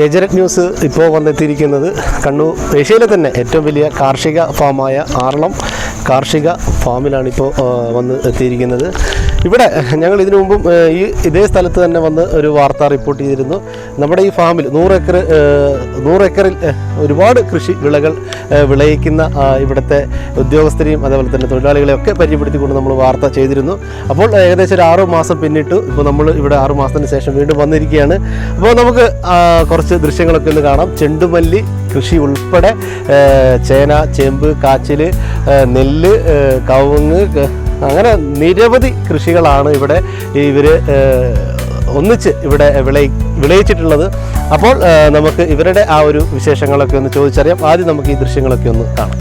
ഏജനറ്റ് news ഇപ്പോൾ വന്നെത്തിയിരിക്കുന്നത് കണ്ണൂർ ഏഷ്യയിലെ തന്നെ ഏറ്റവും വലിയ കാർഷിക ഫാമായ ആറളം കാർഷിക ഫാമിലാണ് ഇപ്പോൾ വന്ന് എത്തിയിരിക്കുന്നത്. ഇവിടെ ഞങ്ങൾ ഇതിനു മുമ്പും ഈ ഇതേ സ്ഥലത്ത് തന്നെ വന്ന് ഒരു വാർത്ത റിപ്പോർട്ട് ചെയ്തിരുന്നു. നമ്മുടെ ഈ ഫാമിൽ നൂറ് ഏക്കർ നൂറ് ഏക്കറിൽ ഒരുപാട് കൃഷി വിളകൾ വിളയിക്കുന്ന ഇവിടുത്തെ ഉദ്യോഗസ്ഥരെയും അതേപോലെ തന്നെ തൊഴിലാളികളെയും ഒക്കെ പരിചയപ്പെടുത്തിക്കൊണ്ട് നമ്മൾ വാർത്ത ചെയ്തിരുന്നു. അപ്പോൾ ഏകദേശം ഒരു ആറു മാസം പിന്നിട്ടു ഇപ്പോൾ നമ്മൾ ഇവിടെ ആറു മാസത്തിന് ശേഷം വീണ്ടും വന്നിരിക്കുകയാണ്. അപ്പോൾ നമുക്ക് കുറച്ച് ദൃശ്യങ്ങളൊക്കെ ഒന്ന് കാണാം. ചെണ്ടുമല്ലി കൃഷി ഉൾപ്പെടെ ചേന ചേമ്പ് കാച്ചിൽ നെല്ല് കവുങ്ങ് അങ്ങനെ നിരവധി കൃഷികളാണ് ഇവിടെ ഇവർ ഒന്നിച്ച് ഇവിടെ വിളയി വിളയിച്ചിട്ടുള്ളത്. അപ്പോൾ നമുക്ക് ഇവരുടെ ആ ഒരു വിശേഷങ്ങളൊക്കെ ഒന്ന് ചോദിച്ചറിയാം. ആദ്യം നമുക്ക് ഈ ദൃശ്യങ്ങളൊക്കെ ഒന്ന് കാണാം.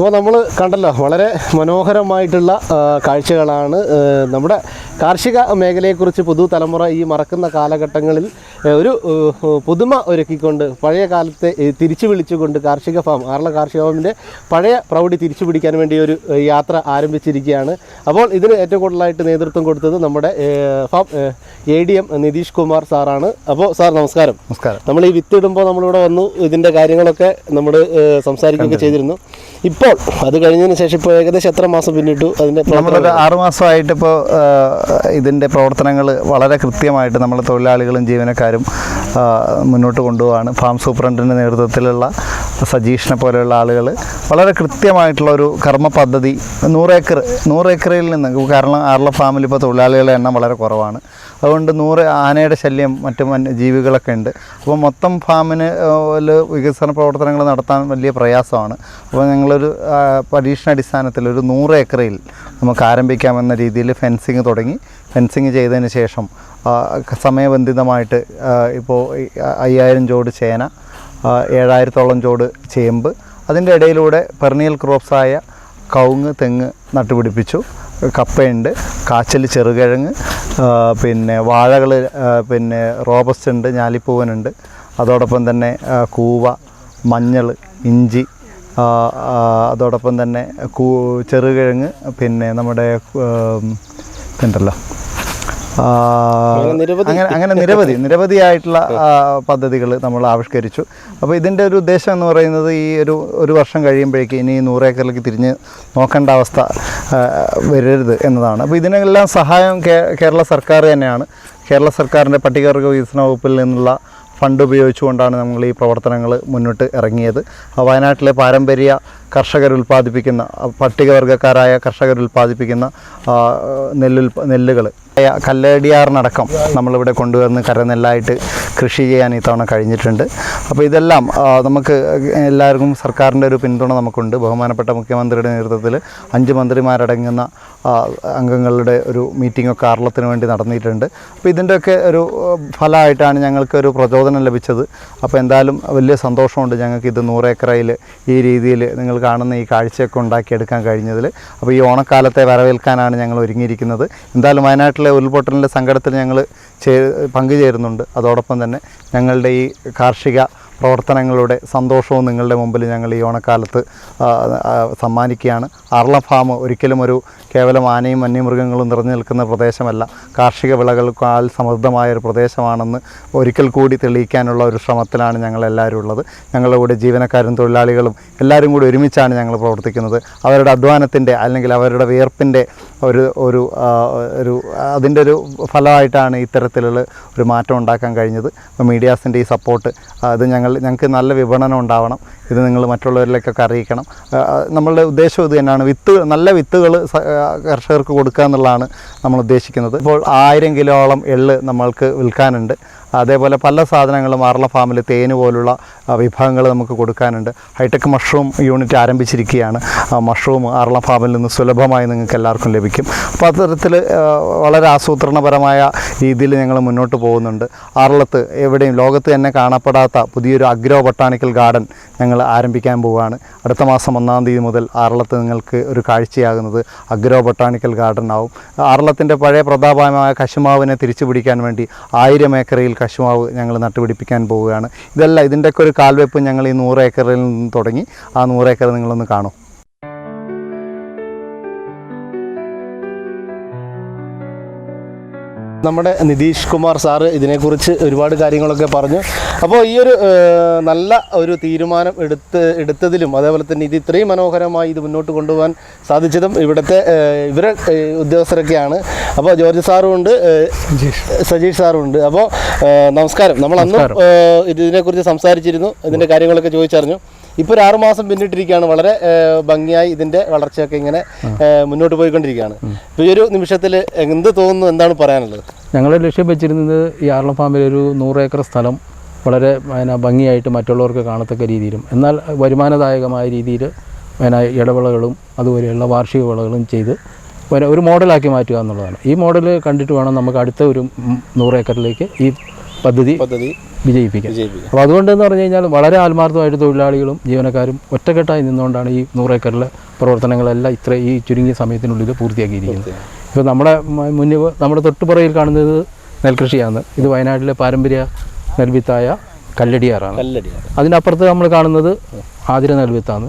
അപ്പോൾ നമ്മൾ കണ്ടല്ലോ വളരെ മനോഹരമായിട്ടുള്ള കാഴ്ചകളാണ് നമ്മുടെ കാർഷിക മേഖലയെക്കുറിച്ച് പുതുതലമുറ ഈ മറക്കുന്ന കാലഘട്ടങ്ങളിൽ ഒരു പുതുമ ഒരുക്കിക്കൊണ്ട് പഴയ കാലത്തെ തിരിച്ചു വിളിച്ചുകൊണ്ട് കാർഷിക ഫാം ആറള കാർഷിക ഫാമിന്റെ പഴയ പ്രൗഢി തിരിച്ചു പിടിക്കാൻ വേണ്ടി ഒരു യാത്ര ആരംഭിച്ചിരിക്കുകയാണ്. അപ്പോൾ ഇതിന് ഏറ്റവും കൂടുതലായിട്ട് നേതൃത്വം കൊടുത്തത് നമ്മുടെ farm A D M Nitish Kumar സാറാണ്. അപ്പോൾ സാർ നമസ്കാരം. നമസ്കാരം. നമ്മൾ ഈ വിത്തിടുമ്പോൾ നമ്മളിവിടെ വന്നു ഇതിന്റെ കാര്യങ്ങളൊക്കെ നമ്മൾ സംസാരിക്കുകയൊക്കെ ചെയ്തിരുന്നു. ഇപ്പോൾ അത് കഴിഞ്ഞതിന് ശേഷം ഇപ്പോൾ ഏകദേശം എത്ര മാസം പിന്നിട്ടു അതിന്റെ ആറുമാസമായിട്ട് ഇപ്പോൾ ഇതിന്റെ പ്രവർത്തനങ്ങൾ വളരെ കൃത്യമായിട്ട് നമ്മൾ തൊഴിലാളികളും ജീവനക്കാരും മുന്നോട്ട് കൊണ്ടുപോവാണ്. ഫാം സൂപ്രണ്ടിന്റെ നേതൃത്വത്തിലുള്ള സജീഷിനെ പോലെയുള്ള ആളുകൾ വളരെ കൃത്യമായിട്ടുള്ള ഒരു കർമ്മ പദ്ധതി. നൂറേക്കർ നൂറേക്കറിൽ നിന്ന് കാരണം ആർല ഫാമിൽ ഇപ്പോൾ തൊഴിലാളികളുടെ എണ്ണം വളരെ കുറവാണ്. അതുകൊണ്ട് നൂറ് ആനയുടെ ശല്യം മറ്റു ജീവികളൊക്കെ ഉണ്ട്. അപ്പോൾ മൊത്തം ഫാമിന് വികസന പ്രവർത്തനങ്ങൾ നടത്താൻ വലിയ പ്രയാസമാണ്. അപ്പോൾ ഞങ്ങളൊരു പരീക്ഷണാടിസ്ഥാനത്തിൽ ഒരു നൂറ് ഏക്കറിൽ നമുക്ക് ആരംഭിക്കാമെന്ന രീതിയിൽ ഫെൻസിങ് തുടങ്ങി. ഫെൻസിങ് ചെയ്തതിന് ശേഷം സമയബന്ധിതമായിട്ട് ഇപ്പോൾ അയ്യായിരം ചോട് ചേന ഏഴായിരത്തോളം ചോട് ചേമ്പ് അതിന്റെ ഇടയിലൂടെ പെർണിയൽ ക്രോപ്സായ കവുങ്ങ് തെങ്ങ് നട്ടുപിടിപ്പിച്ചു. കപ്പയുണ്ട്. കാച്ചൽ ചെറുകിഴങ്ങ് പിന്നെ വാഴകൾ പിന്നെ റോബസ്റ്റ് ഉണ്ട് ഞാലിപ്പൂവനുണ്ട്. അതോടൊപ്പം തന്നെ കൂവ മഞ്ഞൾ ഇഞ്ചി അതോടൊപ്പം തന്നെ കൂ ചെറുകിഴങ്ങ് പിന്നെ നമ്മുടെ ഉണ്ടല്ലോ അങ്ങനെ അങ്ങനെ നിരവധി നിരവധിയായിട്ടുള്ള പദ്ധതികൾ നമ്മൾ ആവിഷ്കരിച്ചു. അപ്പോൾ ഇതിന്റെ ഒരു ഉദ്ദേശം എന്ന് പറയുന്നത് ഈ ഒരു ഒരു വർഷം കഴിയുമ്പോഴേക്കും ഇനി നൂറ് ഏക്കറിലേക്ക് തിരിഞ്ഞ് നോക്കേണ്ട അവസ്ഥ വരരുത് എന്നതാണ്. അപ്പോൾ ഇതിനെല്ലാം സഹായം കേരള സർക്കാർ തന്നെയാണ്. കേരള സർക്കാരിന്റെ പട്ടികവർഗ വികസന വകുപ്പിൽ നിന്നുള്ള ഫണ്ട് ഉപയോഗിച്ചുകൊണ്ടാണ് നമ്മൾ ഈ പ്രവർത്തനങ്ങൾ മുന്നോട്ട് ഇറങ്ങിയത്. വയനാട്ടിലെ പാരമ്പര്യ കർഷകർ ഉൽപ്പാദിപ്പിക്കുന്ന പട്ടികവർഗക്കാരായ കർഷകർ ഉൽപ്പാദിപ്പിക്കുന്ന നെല്ലുൽ നെല്ലുകൾ. കല്ലേടിയാറിനടക്കം നമ്മളിവിടെ കൊണ്ടുവന്ന് കരനെല്ലായിട്ട് കൃഷി ചെയ്യാൻ ഇത്തവണ കഴിഞ്ഞിട്ടുണ്ട്. അപ്പോൾ ഇതെല്ലാം നമുക്ക് എല്ലാവർക്കും സർക്കാരിന്റെ ഒരു പിന്തുണ നമുക്കുണ്ട്. ബഹുമാനപ്പെട്ട മുഖ്യമന്ത്രിയുടെ നേതൃത്വത്തിൽ അഞ്ച് മന്ത്രിമാരടങ്ങുന്ന അംഗങ്ങളുടെ ഒരു മീറ്റിംഗ് ഒക്കെ കേരളത്തിന് വേണ്ടി നടന്നിട്ടുണ്ട്. അപ്പോൾ ഇതിന്റെയൊക്കെ ഒരു ഫലമായിട്ടാണ് ഞങ്ങൾക്ക് ഒരു പ്രചോദനം ലഭിച്ചത്. അപ്പോൾ എന്തായാലും വലിയ സന്തോഷമുണ്ട് ഞങ്ങൾക്ക് ഇത് നൂറേക്കറയിൽ ഈ രീതിയിൽ നിങ്ങൾ കാണുന്ന ഈ കാഴ്ചയൊക്കെ ഉണ്ടാക്കിയെടുക്കാൻ കഴിഞ്ഞതിൽ അപ്പോൾ ഈ ഓണക്കാലത്തെ വരവേൽക്കാനാണ് ഞങ്ങൾ ഒരുങ്ങിയിരിക്കുന്നത്. എന്തായാലും വയനാട്ടിലെ ഉരുൾപൊട്ടലിന്റെ സങ്കടത്തിൽ ഞങ്ങൾ ചേ പങ്കുചേരുന്നുണ്ട്. അതോടൊപ്പം തന്നെ ഞങ്ങളുടെ ഈ കാർഷിക പ്രവർത്തനങ്ങളുടെ സന്തോഷവും നിങ്ങളുടെ മുമ്പിൽ ഞങ്ങൾ ഈ ഓണക്കാലത്ത് സമ്മാനിക്കുകയാണ്. അർള ഫാം ഒരിക്കലും ഒരു കേവലം ആനയും വന്യമൃഗങ്ങളും നിറഞ്ഞു നിൽക്കുന്ന പ്രദേശമല്ല. കാർഷിക വിളകൾക്കാൽ സമൃദ്ധമായ ഒരു പ്രദേശമാണെന്ന് ഒരിക്കൽ കൂടി തെളിയിക്കാനുള്ള ഒരു ശ്രമത്തിലാണ് ഞങ്ങളെല്ലാവരും ഉള്ളത്. ഞങ്ങളുടെ കൂടെ ജീവനക്കാരും തൊഴിലാളികളും എല്ലാവരും കൂടി ഒരുമിച്ചാണ് ഞങ്ങൾ പ്രവർത്തിക്കുന്നത്. അവരുടെ അധ്വാനത്തിന്റെ അല്ലെങ്കിൽ അവരുടെ വിയർപ്പിന്റെ ഒരു ഒരു ഒരു അതിന്റെ ഒരു ഫലമായിട്ടാണ് ഇത്തരത്തിലുള്ള ഒരു മാറ്റം ഉണ്ടാക്കാൻ കഴിഞ്ഞത്. മീഡിയാസിന്റെ ഈ സപ്പോർട്ട് അത് ഞങ്ങൾ ഞങ്ങൾ ഞങ്ങൾക്ക് നല്ല വിപണനം ഉണ്ടാവണം. ഇത് നിങ്ങൾ മറ്റുള്ളവരിലേക്കൊക്കെ അറിയിക്കണം. നമ്മളുടെ ഉദ്ദേശം ഇത് തന്നെയാണ്. വിത്ത് നല്ല വിത്തുകൾ കർഷകർക്ക് കൊടുക്കുക എന്നുള്ളതാണ് നമ്മൾ ഉദ്ദേശിക്കുന്നത്. ഇപ്പോൾ ആയിരം കിലോളം എള്ള് നമ്മൾക്ക് വിൽക്കാനുണ്ട്. അതേപോലെ പല സാധനങ്ങളും ആർള ഫാമിൽ തേന് പോലുള്ള വിഭവങ്ങൾ നമുക്ക് കൊടുക്കാനുണ്ട്. ഹൈടെക് മഷ്റൂം യൂണിറ്റ് ആരംഭിച്ചിരിക്കുകയാണ്. മഷ്റൂം ആർള ഫാമിൽ നിന്ന് സുലഭമായി നിങ്ങൾക്ക് എല്ലാവർക്കും ലഭിക്കും. അപ്പോൾ അത്തരത്തിൽ വളരെ ആസൂത്രണപരമായ രീതിയിൽ ഞങ്ങൾ മുന്നോട്ട് പോകുന്നുണ്ട്. ആർളത്ത് എവിടെയും ലോകത്ത് തന്നെ കാണപ്പെടാത്ത പുതിയൊരു അഗ്രോ ബൊട്ടാണിക്കൽ ഗാർഡൻ ഞങ്ങൾ ആരംഭിക്കാൻ പോവുകയാണ്. അടുത്ത മാസം ഒന്നാം തീയതി മുതൽ ആറളത്ത് നിങ്ങൾക്ക് ഒരു കാഴ്ചയാകുന്നത് അഗ്രോ ബൊട്ടാണിക്കൽ ഗാർഡൻ ആവും. ആർളത്തിന്റെ പഴയ പ്രതാപമായ കശുമാവിനെ തിരിച്ചു പിടിക്കാൻ വേണ്ടി ആയിരം ഏക്കറിൽ കശുമാവ് ഞങ്ങൾ നട്ടുപിടിപ്പിക്കാൻ പോവുകയാണ്. ഇതെല്ലാം ഇതിന്റെയൊക്കെ ഒരു കാൽവെപ്പ് ഞങ്ങൾ ഈ നൂറ് ഏക്കറിൽ നിന്ന് തുടങ്ങി. ആ നൂറ് ഏക്കർ നിങ്ങളൊന്ന് കാണും. നമ്മുടെ നിതീഷ് കുമാർ സാറ് ഇതിനെക്കുറിച്ച് ഒരുപാട് കാര്യങ്ങളൊക്കെ പറഞ്ഞു. അപ്പോൾ ഈ ഒരു നല്ല ഒരു തീരുമാനം എടുത്ത് എടുത്തതിലും അതേപോലെ തന്നെ ഇത് ഇത്രയും മനോഹരമായി ഇത് മുന്നോട്ട് കൊണ്ടുപോകാൻ സാധിച്ചതും ഇവിടുത്തെ ഇവരെ ഉദ്യോഗസ്ഥരൊക്കെയാണ്. അപ്പോൾ ജോർജ് സാറും ഉണ്ട് സജീഷ്. സാറും ഉണ്ട് അപ്പോൾ നമസ്കാരം. നമ്മൾ അന്ന് ഇതിനെക്കുറിച്ച് സംസാരിച്ചിരുന്നു. ഇതിന്റെ കാര്യങ്ങളൊക്കെ ചോദിച്ചറിഞ്ഞു. ഇപ്പോൾ ഒരു ആറുമാസം പിന്നിട്ടിരിക്കുകയാണ്. വളരെ ഭംഗിയായി ഇതിന്റെ വളർച്ചയൊക്കെ ഇങ്ങനെ മുന്നോട്ട് പോയിക്കൊണ്ടിരിക്കുകയാണ്. ഇപ്പോൾ ഈ ഒരു നിമിഷത്തിൽ എന്ത് തോന്നുന്നു? എന്താണ് പറയാനുള്ളത്? ഞങ്ങൾ ലക്ഷ്യം വെച്ചിരുന്നത് ഈ ആറളം ഫാമിൽ ഒരു നൂറ് ഏക്കർ സ്ഥലം വളരെ പിന്നെ ഭംഗിയായിട്ട് മറ്റുള്ളവർക്ക് കാണത്തക്ക രീതിയിലും എന്നാൽ വരുമാനദായകമായ രീതിയിൽ പിന്നെ ഇടവിളകളും അതുപോലെയുള്ള വാർഷിക വിളകളും ചെയ്ത് ഒരു മോഡലാക്കി മാറ്റുക എന്നുള്ളതാണ്. ഈ മോഡൽ കണ്ടിട്ട് വേണം നമുക്ക് അടുത്ത ഒരു നൂറ് ഏക്കറിലേക്ക് ഈ പദ്ധതി പദ്ധതി വിജയിപ്പിക്കാം. അപ്പോൾ അപ്പോൾ അതുകൊണ്ടെന്ന് പറഞ്ഞു കഴിഞ്ഞാൽ വളരെ ആത്മാർത്ഥമായിട്ട് തൊഴിലാളികളും ജീവനക്കാരും ഒറ്റക്കെട്ടായി നിന്നുകൊണ്ടാണ് ഈ നൂറ് ഏക്കറിലെ പ്രവർത്തനങ്ങളെല്ലാം ഇത്ര ഈ ചുരുങ്ങിയ സമയത്തിനുള്ളിൽ പൂർത്തിയാക്കിയിരിക്കുന്നത്. ഇപ്പോൾ നമ്മുടെ മുന്നിൽ നമ്മുടെ തൊട്ടുപുറയിൽ കാണുന്നത് നെൽകൃഷിയാണ്. ഇത് വയനാട്ടിലെ പാരമ്പര്യ നെൽവിത്തായ കല്ലടിയാറാണ്. അതിനപ്പുറത്ത് നമ്മൾ കാണുന്നത് ആതിര നെൽവിത്താണ്.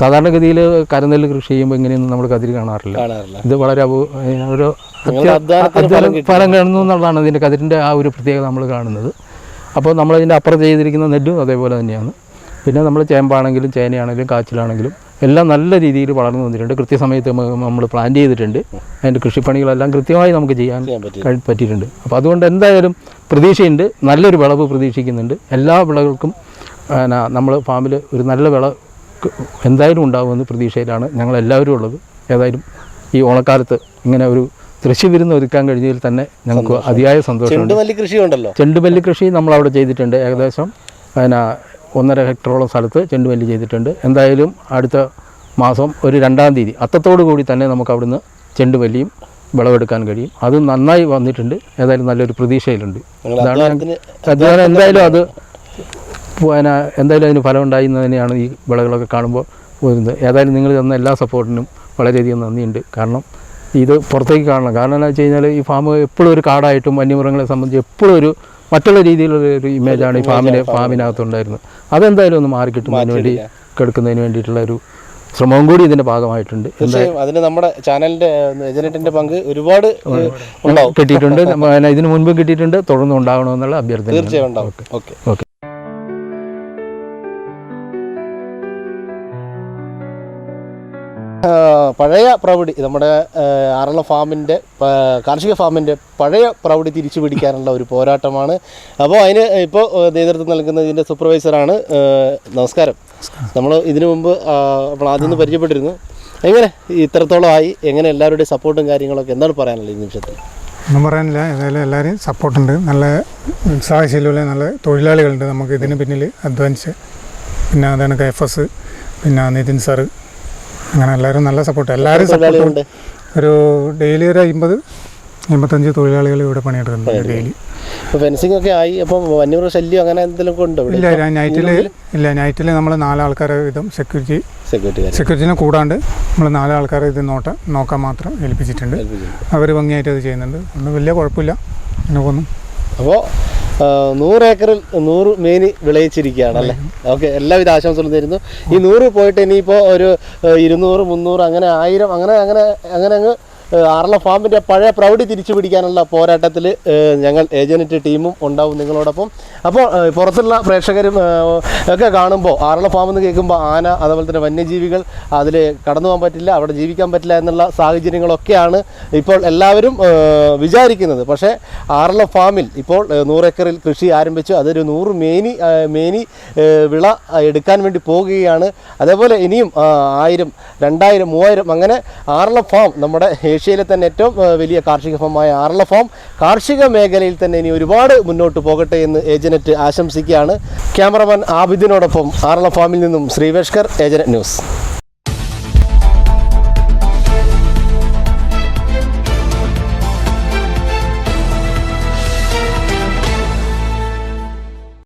സാധാരണഗതിയിൽ കരനെല്ല് കൃഷി ചെയ്യുമ്പോൾ ഇങ്ങനെയൊന്നും നമ്മൾ കതിരി കാണാറില്ല. ഇത് വളരെ ഒരു ഫലം കാണുന്നു എന്നുള്ളതാണ് ഇതിന്റെ കതിരിന്റെ ആ ഒരു പ്രത്യേകത നമ്മൾ കാണുന്നത്. അപ്പോൾ നമ്മളതിന്റെ അപ്പുറം ചെയ്തിരിക്കുന്ന നെല്ലും അതേപോലെ തന്നെയാണ്. പിന്നെ നമ്മൾ ചേമ്പാണെങ്കിലും ചേനയാണെങ്കിലും കാച്ചിലാണെങ്കിലും എല്ലാം നല്ല രീതിയിൽ വളർന്നു വന്നിട്ടുണ്ട്. കൃത്യസമയത്ത് നമ്മൾ പ്ലാൻ ചെയ്തിട്ടുണ്ട്. അതിന്റെ കൃഷിപ്പണികളെല്ലാം കൃത്യമായി നമുക്ക് ചെയ്യാൻ പറ്റിയിട്ടുണ്ട്. അപ്പോൾ അതുകൊണ്ട് എന്തായാലും പ്രതീക്ഷയുണ്ട്. നല്ലൊരു വിളവ് പ്രതീക്ഷിക്കുന്നുണ്ട്. എല്ലാ വിളകൾക്കും നമ്മൾ ഫാമിൽ ഒരു നല്ല വിള എന്തായാലും ഉണ്ടാകുമെന്ന് പ്രതീക്ഷയിലാണ് ഞങ്ങൾ എല്ലാവരും ഉള്ളത്. ഏതായാലും ഈ ഓണക്കാലത്ത് ഇങ്ങനെ ഒരു കൃഷി വിരുന്ന് ഒരുക്കാൻ കഴിഞ്ഞതിൽ തന്നെ ഞങ്ങൾക്ക് അതിയായ സന്തോഷം ചെണ്ടുമല്ലി കൃഷി ഉണ്ടല്ലോ? ചെണ്ടുമല്ലി കൃഷി നമ്മൾ അവിടെ ചെയ്തിട്ടുണ്ട് ഏകദേശം പിന്നെ ഒന്നര ഹെക്ടറോളം സ്ഥലത്ത് ചെണ്ടുമല്ലി ചെയ്തിട്ടുണ്ട്. എന്തായാലും അടുത്ത മാസം ഒരു രണ്ടാം തീയതി അത്തത്തോടു കൂടി തന്നെ നമുക്ക് അവിടുന്ന് ചെണ്ടുമല്ലിയും വിളവെടുക്കാൻ കഴിയും. അത് നന്നായി വന്നിട്ടുണ്ട്. ഏതായാലും നല്ലൊരു പ്രതീക്ഷയിലുണ്ട്. അതാണ് എന്തായാലും അത് പിന്നെ എന്തായാലും അതിന് ഫലം ഉണ്ടായിരുന്നു തന്നെയാണ് ഈ വിളകളൊക്കെ കാണുമ്പോൾ വരുന്നത്. ഏതായാലും നിങ്ങൾ തന്ന എല്ലാ സപ്പോർട്ടിനും വളരെയധികം നന്ദിയുണ്ട്. കാരണം ഇത് പുറത്തേക്ക് കാണണം. കാരണം എന്താ വെച്ച് കഴിഞ്ഞാൽ ഈ ഫാം എപ്പോഴും ഒരു കാടായിട്ടും വന്യമൃഗങ്ങളെ സംബന്ധിച്ച് എപ്പോഴും ഒരു മറ്റുള്ള രീതിയിലുള്ള ഒരു ഇമേജാണ് ഈ ഫാമിന് ഫാമിനകത്തുണ്ടായിരുന്നത് അതെന്തായാലും ഒന്ന് മാറിക്കിട്ടുന്നതിന് വേണ്ടി കെടുക്കുന്നതിന് വേണ്ടിയിട്ടുള്ള ഒരു ശ്രമവും കൂടി ഇതിന്റെ ഭാഗമായിട്ടുണ്ട്. അതിന് നമ്മുടെ ചാനലിന്റെ ഏജന്റിന്റെ പങ്ക് ഒരുപാട് കിട്ടിയിട്ടുണ്ട്. ഇതിനു മുൻപ് കിട്ടിയിട്ടുണ്ട്. തുടർന്ന് ഉണ്ടാകണമെന്നുള്ള അഭ്യർത്ഥന തീർച്ചയായും ഓക്കെ. പഴയ പ്രൗഢി നമ്മുടെ ആറള ഫാമിന്റെ കാർഷിക ഫാമിന്റെ പഴയ പ്രൗഢി തിരിച്ചു പിടിക്കാനുള്ള ഒരു പോരാട്ടമാണ്. അപ്പോൾ അതിന് ഇപ്പോൾ നേതൃത്വം നൽകുന്ന ഇതിന്റെ സൂപ്പർവൈസറാണ് നമസ്കാരം. നമ്മൾ ഇതിനു മുമ്പ് നമ്മൾ ആദ്യം ഒന്ന് പരിചയപ്പെട്ടിരുന്നു. എങ്ങനെ? ഇത്രത്തോളം ആയി. എങ്ങനെ എല്ലാവരുടെയും സപ്പോർട്ടും കാര്യങ്ങളൊക്കെ? എന്താണ് പറയാനുള്ളത് ഈ നിമിഷത്തിൽ? ഒന്നും പറയാനില്ല. ഏതായാലും എല്ലാവരും സപ്പോർട്ടുണ്ട് നല്ല ഉത്സാഹശീലമുള്ള നല്ല തൊഴിലാളികളുണ്ട്. നമുക്ക് ഇതിന് പിന്നിൽ അഡ്വാൻസ് പിന്നെ അതാണ് എഫ് എസ്. പിന്നെ നിതിൻ സാറ് അങ്ങനെ എല്ലാവരും നല്ല സപ്പോർട്ട് എല്ലാവരും സപ്പോർട്ട് തൊഴിലാളികളുണ്ട്? ഒരു ഡെയിലി ഒരു അമ്പത് അമ്പത്തഞ്ച് തൊഴിലാളികൾ ഇവിടെ പണിയെടുക്കുന്നുണ്ട് ഡെയിലി ഫെൻസിംഗ് ഒക്കെ ആയി. അപ്പം വന്യമൃഗ ശല്യം അങ്ങനെ എന്തെങ്കിലും ഉണ്ടോ ഇല്ല നൈറ്റിൽ ഇല്ല നൈറ്റിൽ നമ്മൾ നാലാൾക്കാരെ വിധം സെക്യൂരിറ്റി സെക്യൂരിറ്റി സെക്യൂരിറ്റിനെ കൂടാണ്ട് നമ്മൾ നാലാൾക്കാരെ ഇത് നോട്ട നോക്കാൻ മാത്രം ഏൽപ്പിച്ചിട്ടുണ്ട്. അവർ ഭംഗിയായിട്ട് അത് ചെയ്യുന്നുണ്ട്. ഒന്നും വലിയ കുഴപ്പമില്ല. അങ്ങനെ പോകുന്നു. അപ്പോൾ നൂറ് ഏക്കറിൽ നൂറ് മേനി വിളയിച്ചിരിക്കുകയാണ് അല്ലേ? ഓക്കെ എല്ലാവിധ ആശംസകളും തരുന്നു. ഈ നൂറ് പോയിട്ട് ഇനിയിപ്പോൾ ഒരു ഇരുന്നൂറ് മുന്നൂറ് അങ്ങനെ ആയിരം അങ്ങനെ അങ്ങനെ അങ്ങനെ അങ്ങ് ആറളം ഫാമിന്റെ പഴയ പ്രൗഢി തിരിച്ചു പിടിക്കാനുള്ള പോരാട്ടത്തിൽ ഞങ്ങൾ ഏജന്റ് ടീമും ഉണ്ടാവും നിങ്ങളോടൊപ്പം. അപ്പോൾ പുറത്തുള്ള പ്രേക്ഷകരും ഒക്കെ കാണുമ്പോൾ ആർല ഫാം എന്ന് കേൾക്കുമ്പോൾ ആന അതുപോലെ തന്നെ വന്യജീവികൾ അതിൽ കടന്നു പോകാൻ പറ്റില്ല അവിടെ ജീവിക്കാൻ പറ്റില്ല എന്നുള്ള സാഹചര്യങ്ങളൊക്കെയാണ് ഇപ്പോൾ എല്ലാവരും വിചാരിക്കുന്നത്. പക്ഷേ ആർല ഫാമിൽ ഇപ്പോൾ നൂറേക്കറിൽ കൃഷി ആരംഭിച്ചു. അതൊരു നൂറ് മേനി മേനി വിള എടുക്കാൻ വേണ്ടി പോകുകയാണ് അതേപോലെ ഇനിയും ആയിരം രണ്ടായിരം മൂവായിരം അങ്ങനെ ആർല ഫാം നമ്മുടെ ഏഷ്യയിലെ തന്നെ ഏറ്റവും വലിയ കാർഷിക ഫോമായ ആറള ഫോം. കാർഷിക മേഖലയിൽ തന്നെ ഇനി ഒരുപാട് മുന്നോട്ട് പോകട്ടെ എന്ന് ഏജനറ്റ് ആശംസിക്കുകയാണ്. ക്യാമറമാൻ ആബിദിനോടൊപ്പം ആറള ഫാമിൽ നിന്നും ശ്രീവേഷ്കർ ഏജനറ്റ് ന്യൂസ്.